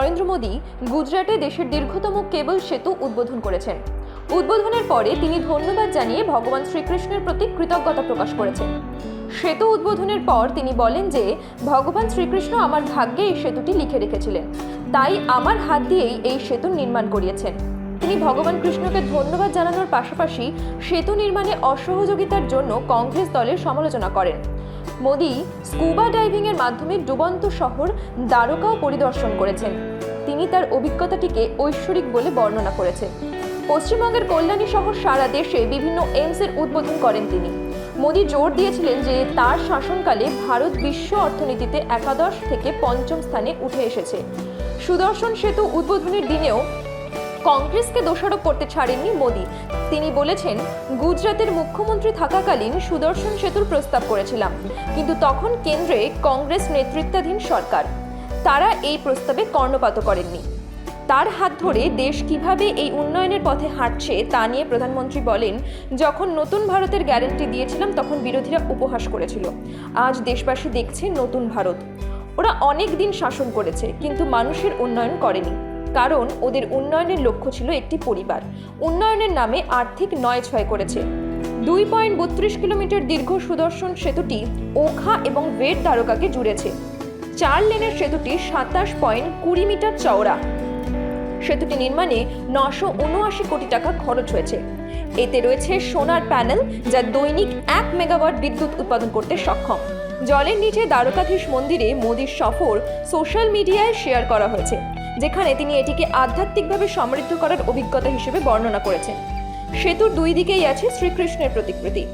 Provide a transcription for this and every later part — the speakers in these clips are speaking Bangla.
নরেন্দ্র মোদী গুজরাটে দেশের দীর্ঘতম কেবল সেতু উদ্বোধন করেছেন। উদ্বোধনের পরে তিনি ধন্যবাদ জানিয়ে ভগবান শ্রীকৃষ্ণের প্রতি কৃতজ্ঞতা প্রকাশ করেছেন। সেতু উদ্বোধনের পর তিনি বলেন যে, ভগবান শ্রীকৃষ্ণ আমার ভাগ্যে এই সেতুটি লিখে রেখেছিলেন। তাই আমার হাত দিয়েই এই সেতু নির্মাণ করিয়েছেন। তিনি ভগবান কৃষ্ণকে ধন্যবাদ জানানোর পাশাপাশি সেতু নির্মাণে অসহযোগিতার জন্য কংগ্রেস দলের সমালোচনা করেন। মোদি স্কুবা ডাইভিং এর মাধ্যমে ডুবন্ত শহর দ্বারকাও পরিদর্শন করেছেন। তিনি তার অভিজ্ঞতাটিকে ঐশ্বরিক বলে বর্ণনা করেছেন। পশ্চিমবঙ্গের কল্যাণী সহ সারা দেশে বিভিন্ন এইমসের উদ্বোধন করেন তিনি। মোদি জোর দিয়েছিলেন যে তার শাসনকালে ভারত বিশ্ব অর্থনীতিতে একাদশ থেকে পঞ্চম স্থানে উঠে এসেছে। সুদর্শন সেতু উদ্বোধনের দিনেও কংগ্রেসকে দোষারোপ করতে ছাড়েননি মোদি। তিনি বলেছেন গুজরাতের মুখ্যমন্ত্রী থাকাকালীন সুদর্শন সেতুর প্রস্তাব করেছিলাম। কিন্তু তখন কেন্দ্রে কংগ্রেস নেতৃত্বাধীন সরকার। তারা এই প্রস্তাবে কর্ণপাত করেননি। তার হাত ধরে দেশ কীভাবে এই উন্নয়নের পথে হাঁটছে তা নিয়ে প্রধানমন্ত্রী বলেন, যখন নতুন ভারতের গ্যারেন্টি দিয়েছিলাম তখন বিরোধীরা উপহাস করেছিল। আজ দেশবাসী দেখছে নতুন ভারত। ওরা অনেক দিন শাসন করেছে, কিন্তু মানুষের উন্নয়ন করেনি। কারণ ওদের উন্নয়নের লক্ষ্য ছিল একটি পরিবার। উন্নয়নের নামে আর্থিক নয় ছয় করেছে। দুই পয়েন্ট বত্রিশ কিলোমিটার দীর্ঘ সুদর্শন সেতুটি ওখা এবং বেড দ্বারকাকে জুড়েছে। চার লেনের সেতুটি সাতাশ পয়েন্ট কুড়ি মিটার চওড়া। সেতুটি নির্মাণে নশো উনআশি কোটি টাকা খরচ হয়েছে। এতে রয়েছে সোনার প্যানেল যা দৈনিক এক মেগাওয়াট বিদ্যুৎ উৎপাদন করতে সক্ষম। জলের নিচে দ্বারকাধীশ মন্দিরে মোদির সফর সোশ্যাল মিডিয়ায় শেয়ার করা হয়েছে। যেখানে তিনি এটিকে আধ্যাত্মিকভাবে সমৃদ্ধ করার অভিজ্ঞতা হিসেবে বর্ণনা করেছেন। সেতুর দুই দিকেই আছে শ্রীকৃষ্ণের প্রতিকৃতি।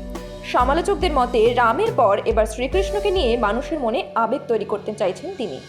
সমালোচকদের মতে, রামের পর এবার শ্রীকৃষ্ণকে নিয়ে মানুষের মনে আবেগ তৈরি করতে চাইছেন তিনি।